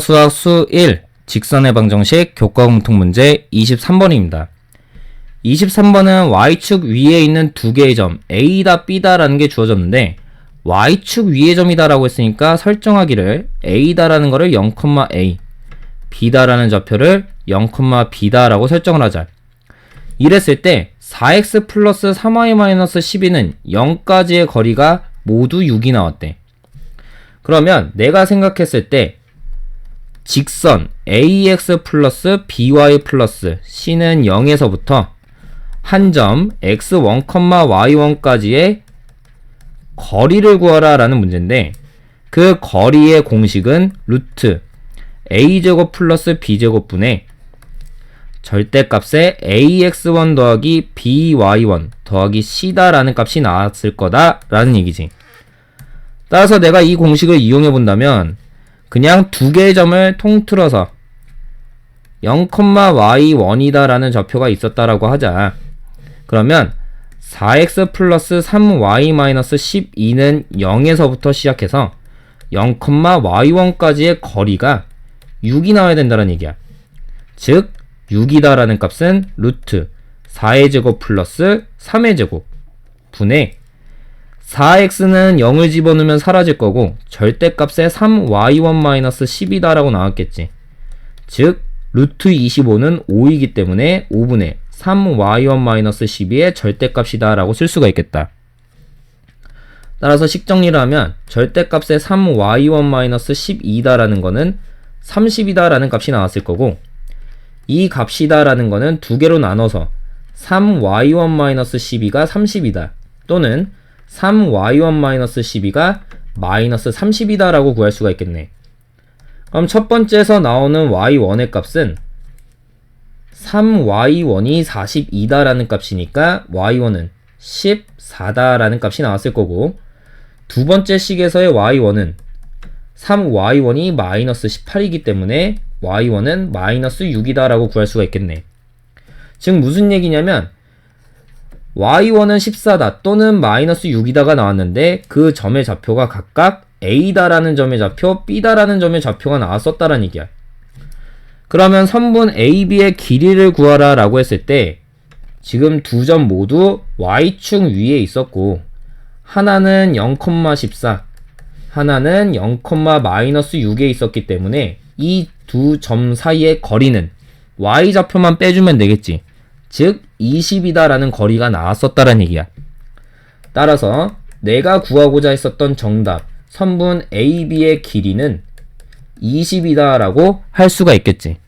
수학 수 1 직선의 방정식 교과 공통 문제 23번입니다. 23번은 y축 위에 있는 두 개의 점 a다 b다라는 게 주어졌는데 y축 위의 점이다라고 했으니까 설정하기를 a다라는 거를 0,a b다라는 좌표를 0,b다라고 설정을 하자. 이랬을 때 4x 플러스 3y 마이너스 12는 0까지의 거리가 모두 6이 나왔대. 그러면 내가 생각했을 때 직선 ax 플러스 by 플러스 c는 0에서부터 한 점 x1, y1까지의 거리를 구하라 라는 문제인데 그 거리의 공식은 루트 a제곱 플러스 b제곱분의 절대값에 ax1 더하기 by1 더하기 c다라는 값이 나왔을 거다라는 얘기지. 따라서 내가 이 공식을 이용해 본다면 그냥 두 개의 점을 통틀어서 0,y1이다 라는 좌표가 있었다라고 하자. 그러면 4x 플러스 3y 마이너스 12는 0에서부터 시작해서 0,y1까지의 거리가 6이 나와야 된다는 얘기야. 즉 6이다라는 값은 루트 4의 제곱 플러스 3의 제곱 분의 4x는 0을 집어넣으면 사라질 거고 절대값에 3y1-10이다라고 나왔겠지. 즉 루트 25는 5이기 때문에 5분의 3y1-12의 절대값이다 라고 쓸 수가 있겠다. 따라서 식정리를 하면 절대값에 3y1-12다 라는 거는 30이다 라는 값이 나왔을 거고 이 값이다 라는 거는 두 개로 나눠서 3y1-12가 30이다 또는 3y1-12가 마이너스 30이다라고 구할 수가 있겠네. 그럼 첫 번째에서 나오는 y1의 값은 3y1이 42다라는 값이니까 y1은 14다라는 값이 나왔을 거고 두 번째 식에서의 y1은 3y1이 마이너스 18이기 때문에 y1은 마이너스 6이다라고 구할 수가 있겠네. 즉 무슨 얘기냐면 y1은 14다 또는 마이너스 6이다가 나왔는데 그 점의 좌표가 각각 a다라는 점의 좌표, b다라는 점의 좌표가 나왔었다라는 얘기야. 그러면 선분 AB의 길이를 구하라 라고 했을 때 지금 두 점 모두 y축 위에 있었고 하나는 0,14 하나는 0,-6에 있었기 때문에 이 두 점 사이의 거리는 y좌표만 빼주면 되겠지. 즉 20이다라는 거리가 나왔었다라는 얘기야. 따라서 내가 구하고자 했었던 정답 선분 AB의 길이는 20이다라고 할 수가 있겠지.